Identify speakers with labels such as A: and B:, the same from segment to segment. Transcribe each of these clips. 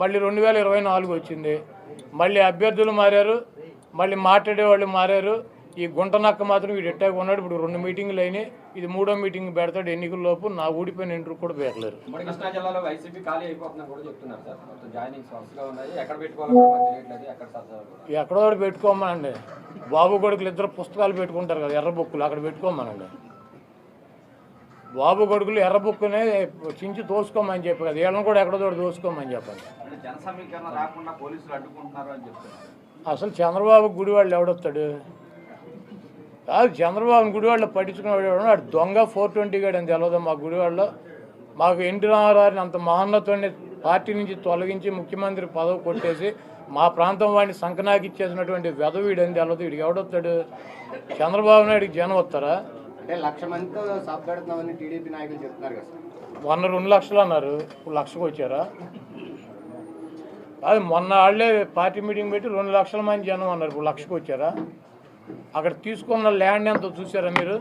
A: మళ్ళీ రెండు వేల ఇరవై నాలుగు వచ్చింది. మళ్ళీ అభ్యర్థులు మారారు. మళ్ళీ మాట్లాడే వాళ్ళు మారారు. ఈ గుంట నక్క మాత్రం వీడు ఎట్టాగా ఉన్నాడు. ఇప్పుడు రెండు మీటింగులు అయినాయి. ఇది మూడో మీటింగ్ పెడతాడు ఎన్నికల లోపు. నా ఊడిపోయిన ఇంటర్ కూడా పేర్లేరు
B: ఉమ్మడి కృష్ణా జిల్లాలో వైసీపీ ఖాళీ అయిపోతుందని కూడా చెప్తున్నారు సార్. ఉన్నాయి. ఎక్కడ పెట్టుకోవాలో
A: పెట్టుకోమనండి. బాబు కొడుకులు ఇద్దరు పుస్తకాలు పెట్టుకుంటారు కదా ఎర్ర బుక్కులు. అక్కడ పెట్టుకోమనండి. బాబు కొడుకులు ఎర్ర బుక్కునే చించి తోసుకోమని చెప్పి కదా వీళ్ళని కూడా ఎక్కడో చోట తోసుకోమని చెప్పండి అసలు చంద్రబాబు గుడివాళ్ళు ఎవడొస్తాడు? కాదు చంద్రబాబు గుడివాళ్ళు పట్టించుకునేవాడు? వాడు దొంగ ఫోర్ ట్వంటీ గాడు అని తెలియదు మా గుడివాళ్ళలో. మాకు ఎన్టీ రామారావుని అంత మహోన్నతుడిని పార్టీ నుంచి తొలగించి ముఖ్యమంత్రి పదవి కొట్టేసి మా ప్రాంతం వాడిని సంకనాకి ఇచ్చేసినటువంటి వెధవీడు అని తెలియదు వీడికి ఎవడొస్తాడు? చంద్రబాబు నాయుడికి జనం వస్తారా?
C: అంటే లక్ష మందితో సభ పెడుతున్నామని టీడీపీ నాయకులు చెప్తున్నారు కదా
A: మొన్న రెండు లక్షలు అన్నారు. ఇప్పుడు లక్షకు వచ్చారా? అది మొన్న వాళ్ళే పార్టీ మీటింగ్ పెట్టి రెండు లక్షల మంది జనం అన్నారు. ఇప్పుడు లక్షకు వచ్చారా? అక్కడ తీసుకున్న ల్యాండ్ ఎంత చూసారా మీరు?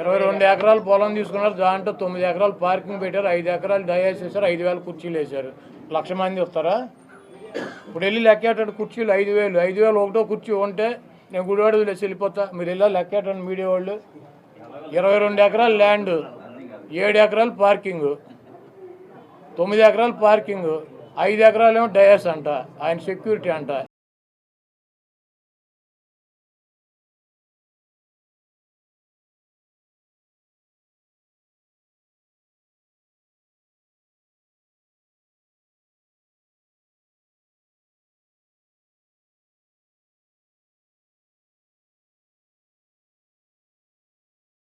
A: ఇరవై రెండు ఎకరాలు పొలం తీసుకున్నారు. దాంట్లో తొమ్మిది ఎకరాలు పార్కింగ్ పెట్టారు. ఐదు ఎకరాలు డయాస్ వేశారు. ఐదు వేల కుర్చీలు వేశారు. లక్ష మంది వస్తారా? ఇప్పుడు వెళ్ళి లెక్కేటాడు కుర్చీలు ఐదు వేలు. ఐదు వేలు ఒకటో కుర్చీ ఉంటే నేను గుడివాడ వదిలేసి వెళ్ళిపోతా. మీరు వెళ్ళా లెక్కేటండి మీడియా వాళ్ళు. ఇరవై రెండు ఎకరాలు ల్యాండ్ ఏడు ఎకరాలు పార్కింగ్ తొమ్మిది ఎకరాలు పార్కింగ్ ఐదు ఎకరాలేమో డయాస్ అంట ఆయన సెక్యూరిటీ అంట.